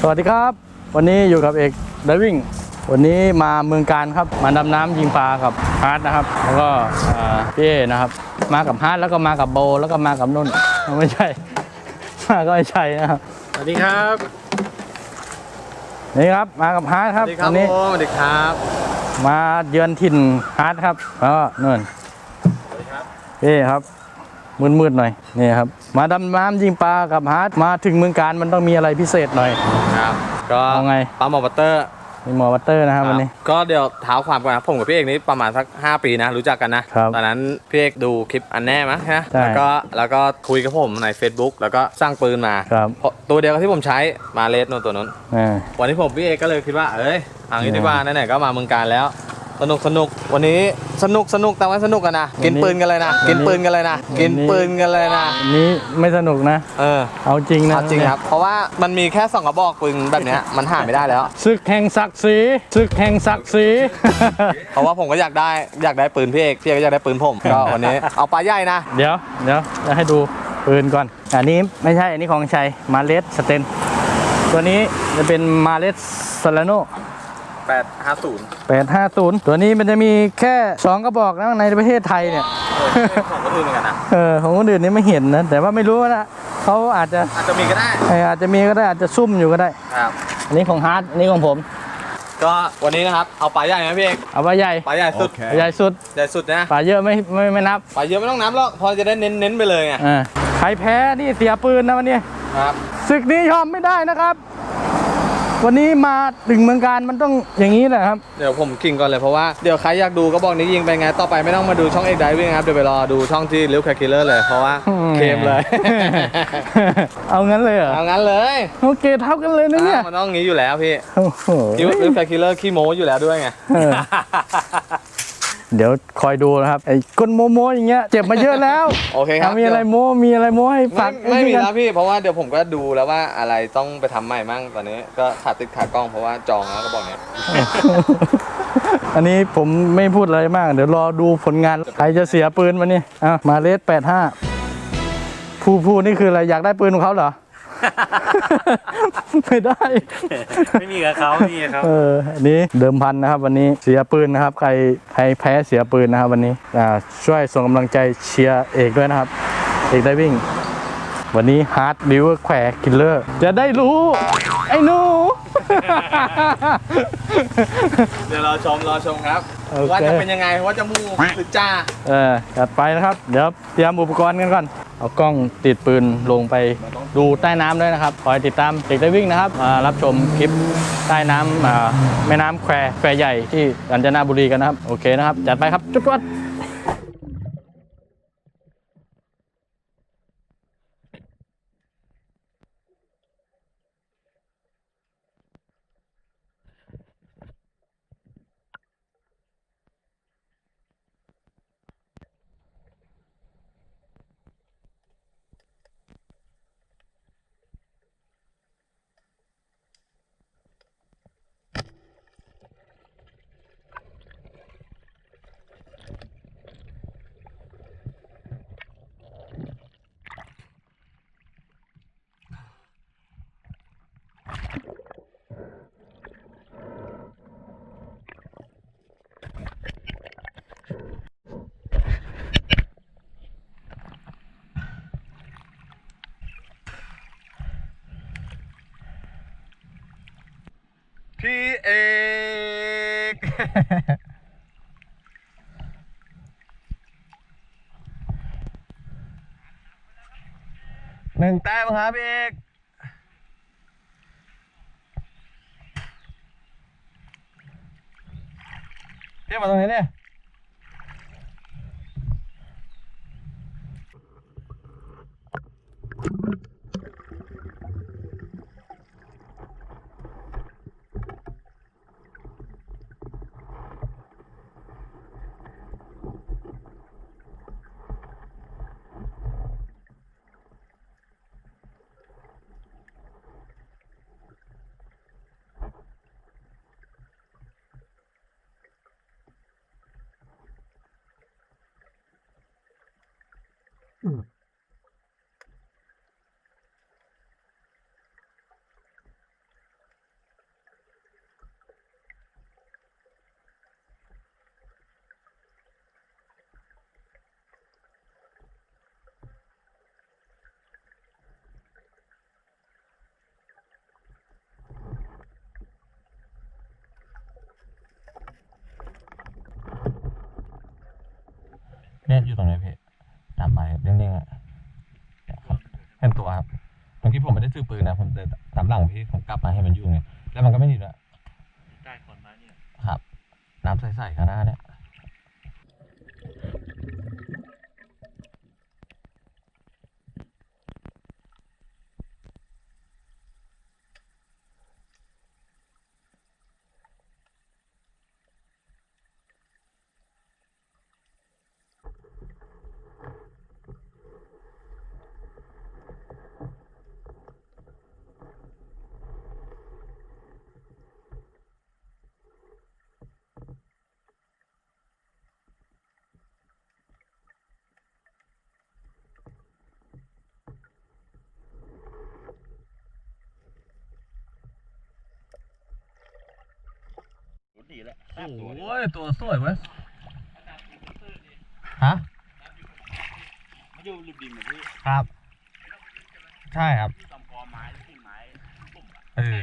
สวัสดีครับ วันนี้อยู่กับเอกไดวิ่งวันนี้มาเมืองการครับ มาดำน้ำยิงปลากับฮาร์ดนะครับ แล้วก็อ่าพี่เอนะครับ มากับฮาร์ดแล้วก็มากับโบ แล้วก็มากับนุ่น ไม่ใช่ มาก็ไม่ใช่นะครับ สวัสดีครับ นี่ครับมากับฮาร์ดคสรัวับสดีครับวันนี้ผมสวัสดีครับ มาเยือนถิ่นฮาร์ดครับแล้วก็นู่นสวัสดีครับพี่ครับ มืดๆหน่อยนี่ครับมาดำน้ำยิงปลากับฮาร์ดมาถึงเมืองการมันต้องมีอะไรพิเศษหน่อย ครับก็เอาไงปลาหมอบัตเตอร์มีหมอวัตเตอร์นะครับวันนี้ ก็เดี๋ยวเท้าความก่อนนะผมกับพี่เอกนี้ประมาณสัก 5 ปีนะ รู้จักกันนะครับตอนนั้นพี่เอกดูคลิปอันแน่มั้ยฮะใช่แล้วก็แล้วก็คุยกับผมใน Facebook แล้วก็สร้างปืนมาครับเพราะตัวเดียวกับที่ผมใช้มาเลสโนนตัวนั้นอ่าวันนี้ผมพี่เอกก็เลยคิดว่าเอ้ยเอังนี้เนี่ยดีกว่าไหนๆก็มาเมืองการแล้ว สนุกสนุกวันนี้สนุกสนุกแต่ว่าสนุกกันนะกินปืนกันเลยนะวันนี้กินปืนกันเลยนะกินปืนกันเลยนะอันนี้ไม่สนุกนะเออเอาจริงนะเอาจริงครับเพราะว่ามันมีแค่สองกระบอกปืนแบบเนี้ยมันหาไม่ได้แล้วศึกแห่งศักดิ์ศรีศึกแห่งศักดิ์ศรีเพราะว่าผมก็อยากได้อยากได้ปืนพี่เอกพี่เอกก็อยากได้ปืนผมก็วันนี้เอาปลาใหญ่นะเดี๋ยวเดี๋ยวจะให้ดูปืนก่อนอันนี้ไม่ใช่อันนี้ของชัยมาเลสสเตนตัวนี้จะเป็นมาเลสซาลาโน 850 850 ตัวนี้มันจะมีแค่ 2 กระบอกนะในประเทศไทยเนี่ยของคนอื่นเหมือนกันนะเออของคนอื่นนี่ไม่เห็นนะ แต่ว่าไม่รู้นะเขาอาจจะอาจจะมีก็ได้เอออาจจะมีก็ได้อาจจะซุ่มอยู่ก็ได้ครับอันนี้ของฮาร์ดอันนี้ของผม ก็วันนี้นะครับเอาปลาใหญ่นะพี่เอกเอาปลาใหญ่ปลาใหญ่สุดปลาใหญ่สุดใหญ่สุดนะปลาเยอะไม่ไม่ไม่นับปลาเยอะไม่ต้องน้ำหรอกพอจะได้เน้นเน้นๆไปเลยไงอ่าใครแพ้นี่เสียปืนนะวันนี้ครับศึกนี้ยอมไม่ได้นะครับ วันนี้มาถึงเมืองการมันต้องอย่างนี้แหละครับ เดี๋ยวผมกิ่งก่อนเลยเพราะว่าเดี๋ยวใครอยากดูก็บอกนี้ยิงไปไง ต่อไปไม่ต้องมาดูช่องเอกไดวิ่งครับ เดี๋ยวไปรอดูช่องที่ลิวแคคิลเลอร์เลยเพราะว่าเคมเลย เอางั้นเลยเหรอ เอางั้นเลย โอเคเท่ากันเลยนะเนี่ยอ้าวมันต้องงี้อยู่แล้วพี่โอ้โหลิวลิวแคคิลเลอร์ขี้โม้อยู่แล้วด้วยไง เออเดี๋ยวคอยดูนะครับไอ้คนโมโมอย่างเงี้ยเจ็บมาเยอะแล้วโอเคครับถ้ามีอะไรโมมีอะไรโมให้ไม่ฝากไม่มีกันแล้วพี่เพราะว่าเดี๋ยวผมก็ดูแล้วว่าอะไรต้องไปทำใหม่มั่งตอนนี้ก็ขาดติดขากล้องเพราะว่าจองแล้วก็บอกเนี้ยอันนี้ผมไม่พูดอะไรมาก เดี๋ยวรอดูผลงานใครจะเสียปืนมานี่อะมาเลสแปดห้าผู้ผู้นี่คืออะไรอยากได้ปืนของเขาเหรอ ไม่ได้ ไม่มีกับเขาไม่มีกับเขาเอออันนี้เดิมพันนะครับ วันนี้เสียปืนนะครับ ใครใครแพ้เสียปืนนะครับ วันนี้อ่าช่วยส่งกำลังใจเชียร์เอกด้วยนะครับ เอกได้วิ่ง วันนี้ฮาร์ดบิวแขวคิลเลอร์จะได้รู้ ไอ้หนู เดี๋ยวรอชมรอชมครับ โอเค ว่าจะเป็นยังไงว่าจะมูหรือจ้า เออจัดไปนะครับ เดี๋ยวเตรียมอุปกรณ์กันก่อน เอากล้องติดปืนลงไปดูใต้น้ำด้วยนะครับ คอยติดตามเด็กได้วิ่งนะครับมารับชมคลิปใต้น้ำอ่าแม่น้ำแควแควใหญ่ที่กาญจนบุรีกันนะครับ โอเคนะครับ จัดไปครับจุดวัด พี่เอก หนึ่งแต้มครับพี่เอกเทียบมาตรงไหนเนี่ย 面具总 juga p พี่ตามไปเร่งๆอะเนี่ยครับเห็นตัวครับเมื่อกี้ผมไม่ได้ซื้อปืนนะผมเดินตามหลังพี่ผมกลับมาให้มันอยู่ตรงนี้แล้วมันก็ไม่หนีด้วยได้ขอนไม้เนี่ยครับ น้ำใสๆข้างหน้าเนี่ย ดีแล้วโอ้ยตัวสวยเว้ยฮะไม่อยู่ริมดินเหมือนที่ครับ ใช่ครับ ตำคอไม้กิ่งไม้ปุ่มอะ เออ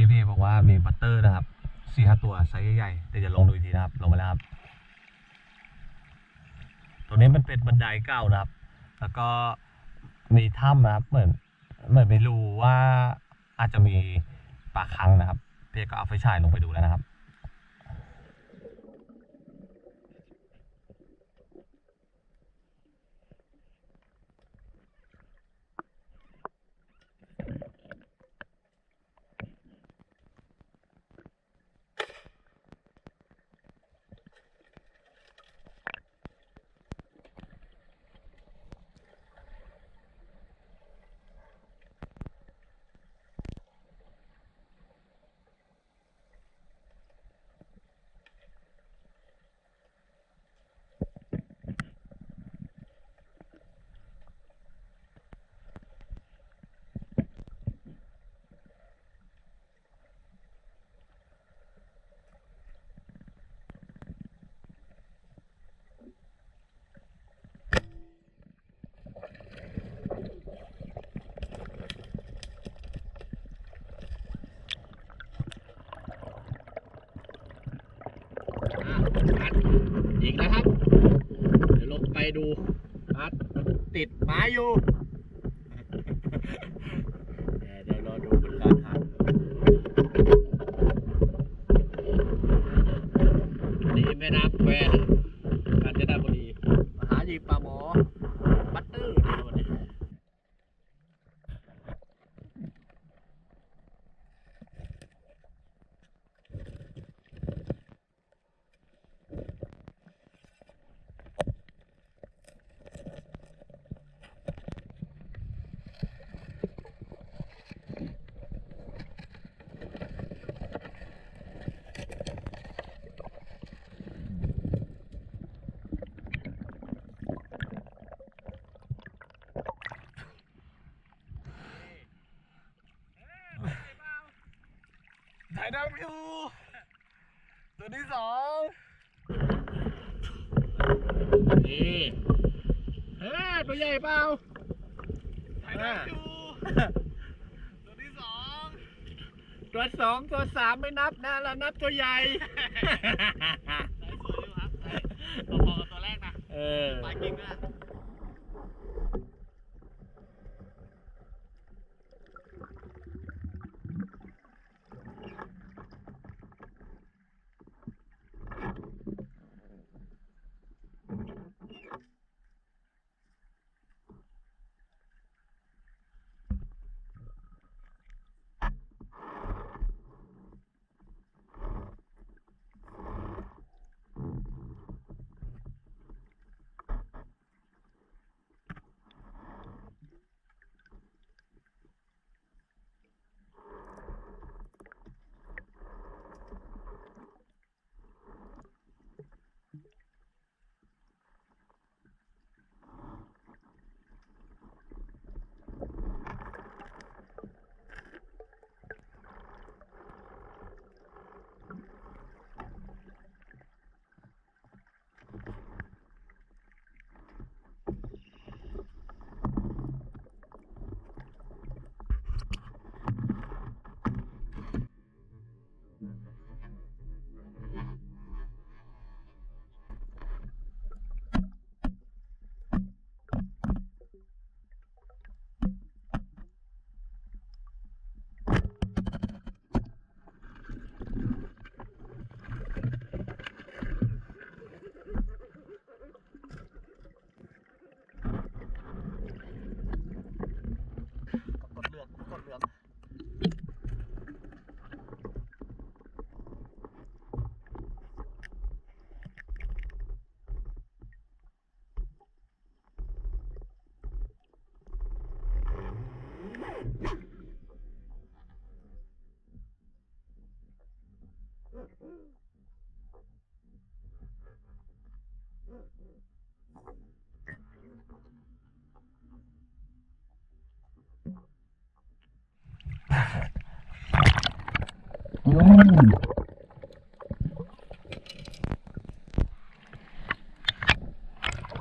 พี่พี่บอกว่ามีบัตเตอร์นะครับสี่ห้าตัวไซส์ใหญ่ๆแต่จะลงดูอีกทีนะครับ ลงมาแล้วครับ ตัวนี้มันเป็นบันไดเก่านะครับ แล้วก็มีถ้ำนะครับ เหมือนเหมือนไม่รู้ว่าอาจจะมีปลาคังนะครับ พี่ก็เอาไฟฉายลงไปดูแล้วนะครับ อีกแล้วครับ เดี๋ยวลงไปดูพัดติดไม้อยู่ เดี๋ยวรอดูมันการหันนี่แม่น้ำแควนะกาญจนบุรีมหาหยิบปลาหมอ บัตเตอร์ในวันนี้ ถ่าย ดาวอยู่ตัวที่สองนี่เฮ้ยตัวใหญ่เปล่าถ่ายดาวอยู่ตัวที่สองตัวสองตัวสามไม่นับนะเรานับตัวใหญ่พอๆกับตัวแรกนะเอออปลาเก่งนะกด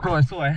สวยสวย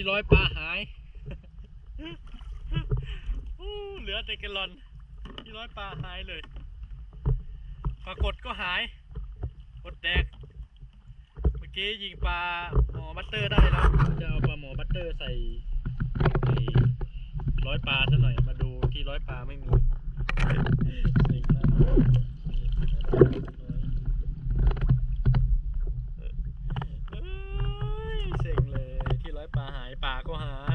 ที่ร้อยปลาหายเหลือแต่แกลลอนที่ร้อยปลาหายเลยปรากฏก็หายกดแดก เมื่อกี้ยิงปลาหมอบัตเตอร์ได้แล้ว จะเอาปลาหมอบัตเตอร์ใส่ร้อยปลาซะหน่อย มาดูที่ที่ร้อยปลาไม่มีเซ็งเลยที่ร้อยปลาหายปลาก็หา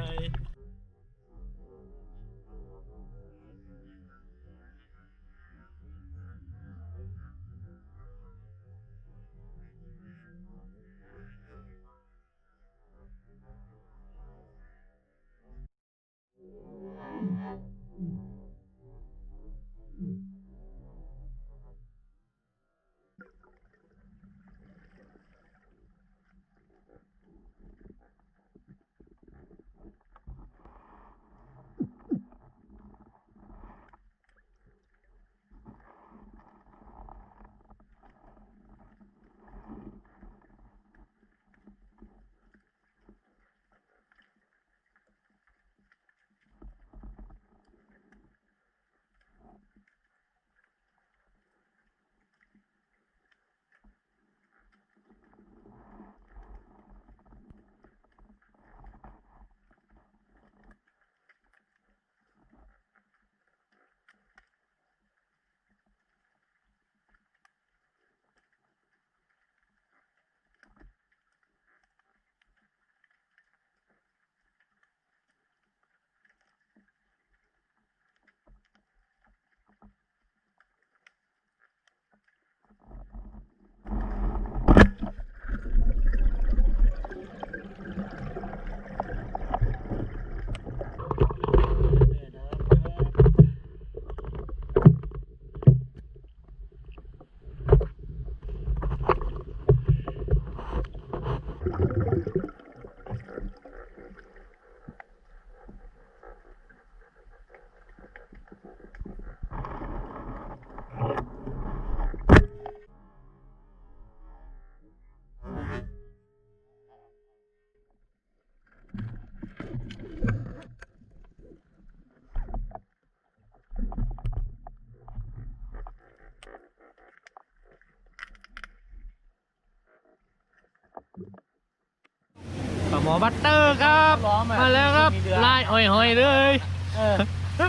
บัตเตอร์ครับมาแล้วครับลายหอยๆเลย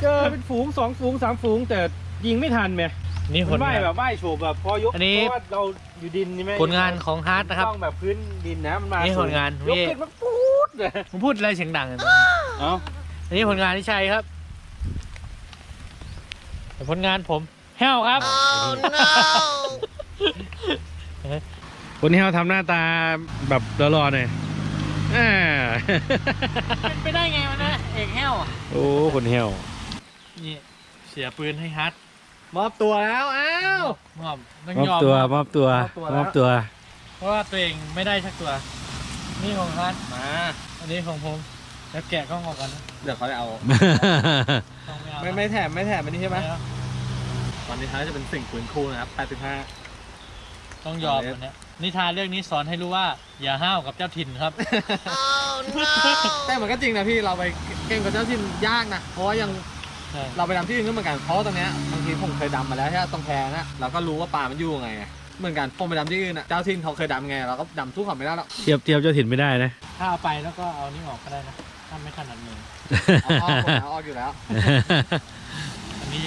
เจอเป็นฝูงสองฝูงสามฝูงแต่ยิงไม่ทันไหมนี่ผมันลว่ายงาน แบบว่ายโฉบแบบพอยกอันนี้ เพราะว่าเราอยู่ดินใช่ไหมผลงานของฮาร์ดนะครับ ต้องแบบพื้นดินนะมันมานี่สูผลงานยกพี่ขึ้นมาปูดเลยผมพูดอะไรเสียงดังอะเอ้าอันนี้ผลงานที่ชัยครับแต่ผลงานผมแห้วครับ คนที่เขาทำหน้าตาแบบรอๆหน่อย อ่าเป็นไปได้ไงมันนะเอกแห้วอะโอ้ คนเหี่ยวนี่เสียปืนให้ฮาร์ดมอบตัวแล้วอ้าวมอบต้องมอบยอม ตัวมอบมอบตัวมอบตัวแล้ว มอบตัวเพราะว่าตัวเองไม่ได้สักตัว นี่ของฮาร์ดมา อันนี้ของผมแล้วแกะกล้องออกกันนะเดี๋ยวเขาจะเอาต้องไม่เอาไม่ไม่แถมไม่แถมอันนี้ใช่ไหมแล้วตอนนี้ท้ายจะเป็นสิ่งปืนคู่นะครับ 85 ต้องยอมอันเนี้ย นิทานเรื่องนี้สอนให้รู้ว่า อย่าห้าวกับเจ้าถิ่นครับ แต่มันก็จริงนะพี่เราไปเก่งกับเจ้าถิ่นยากนะเพราะว่ายังใช่ เราไปดำที่อื่นก็เหมือนกันเพราะว่าตรงเนี้ยบางทีผมเคยดำมาแล้วใช่ไหมตรงแพนะเราก็รู้ว่าปลามันอยู่ยังไงอะเหมือนกันผมไปดำที่อื่นอะเจ้าถิ่นเขาเคยดำไงเราก็ดำสู้เขาไม่ได้หรอกเทียบเทียบเจ้าถิ่นไม่ได้นะ ถ้าเอาไปแล้วก็เอานี่ออกก็ได้นะ ถ้าไม่ถนัดมือ เอาออกหมดแล้วออกอยู่แล้วอันนี้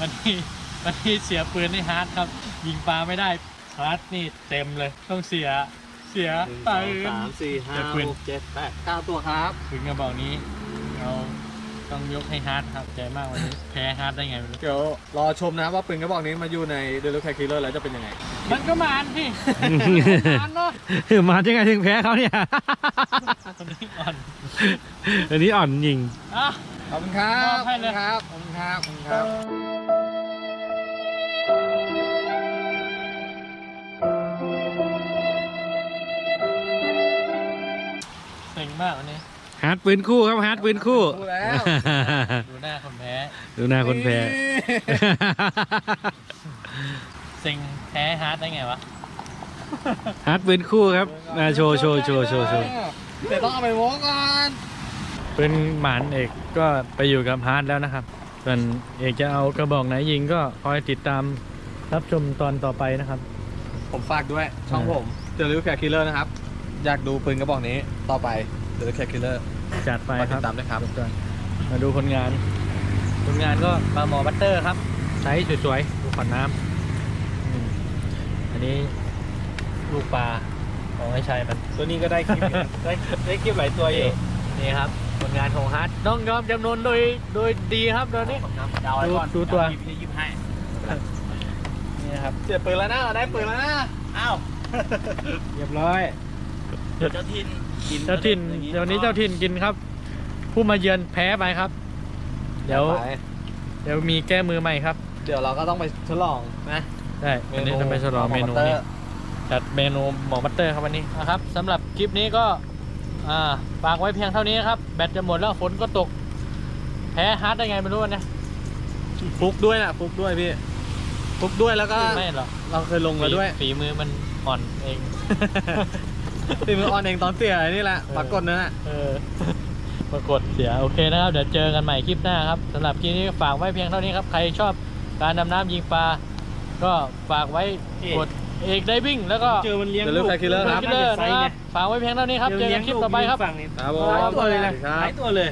วันนี้วันนี้เสียปืนให้ฮาร์ดครับ ยิงปลาไม่ได้ ฮาร์ดนี่เต็มเลยต้องเสียเสียปืนสามสี่ห้าแต่ปืนหกเจ็ดแปดเก้าตัวครับปืนกระบอกนี้เราต้องยกให้ฮาร์ดครับใจมากวันนี้แพ้ฮาร์ดได้ไงไม่รู้เดี๋ยวรอชมนะว่าปืนกระบอกนี้มาอยู่ในเดลูแคคิลเลอร์แล้วจะเป็นยังไง มันก็มานพี่มานเนาะมาจังไงถึงแพ้เขาเนี่ย คนนี้อ่อนอันนี้อ่อนจริง อะ ขอบคุณครับ มอบให้เลย ขอบคุณครับ ขอบคุณครับ มากวันนี้ฮาร์ดปืนคู่ครับฮาร์ดปืนคู่ ดูแล้ว ดูหน้าคนแพ้ ดูหน้าคนแพ้เซ็งแพ้ฮาร์ดได้ไงวะ ฮาร์ดปืนคู่ครับมาโชว์โชว์โชว์โชว์โชว์เดี๋ยวต้องเอาไปวงก่อนปืนหมานเอกก็ไปอยู่กับฮาร์ดแล้วนะครับ ส่วนเอกจะเอากระบอกไหนยิงก็คอยติดตามรับชมตอนต่อไปนะครับ ผมฝากด้วยช่องผมเดลูแคคิลเลอร์นะครับ อยากดูปืนกระบอกนี้ต่อไป เดลูแคคิลเลอร์จัดไปมาคติรับดตามด้วยครับทุกท่านมาดูผลงานผลผลงานก็ปลาหมอบัตเตอร์ครับไซส์สวยๆ ดูขอนน้ำอืมอันนี้ลูกปลาของไอ้ชัยมัน ตัวนี้ก็ได้คลิปอยู่ได้ได้คลิปหลายตัวอยู่นี่ครับผลงานของฮาร์ดต้องยอมจำนวนโดยโดยดีครับตอนนี้เดาไว้ก่อนดูตัวพี่จะยิบให้นี่นะครับเสียปืนแล้วนะได้ปืนแล้วนะ อ้าว เรียบร้อยเจ้าถิ่น กินเจ้าถิ่นเดี๋ยวนี้เจ้าถิ่นกินครับ ผู้มาเยือนแพ้ไปครับ เดี๋ยว ไปเดี๋ยวมีแก้มือใหม่ครับเดี๋ยวเราก็ต้องไปทดลองนะได้อันนี้จะไปฉลองเมนูนี้ จัดเมนูหมอบัตเตอร์ครับวันนี้นะครับสำหรับคลิปนี้ก็อ่าฝากไว้เพียงเท่านี้นะครับ แบตจะหมดแล้วฝนก็ตก แพ้ฮาร์ดได้ไงไม่รู้นะฟุกด้วยนะฟุกด้วยพี่ฟุกด้วยแล้วก็ ไม่หรอกเราเคยลงมาด้วย ฝีฝีมือมันอ่อนเอง ตีมือออนเองตอนเสียนี่แหละปรากฏนั่นแหละเออปรากฏเสียโอเคนะครับ เดี๋ยวเจอกันใหม่คลิปหน้าครับสำหรับคลิปนี้ฝากไว้เพียงเท่านี้ครับ ใครชอบการดำน้ำยิงปลา ก็ฝากไว้กดเอกไดวิ่งแล้วก็เจอมันเลี้ยงเดี๋ยวเลือก Fly Killer ครับคิลเลอร์นะครับฝากไว้เพียงเท่านี้ครับ เจอกันคลิปต่อไปครับฝั่งนี้ครับผหลายมตัวเลยนะครับหลายตัวเลย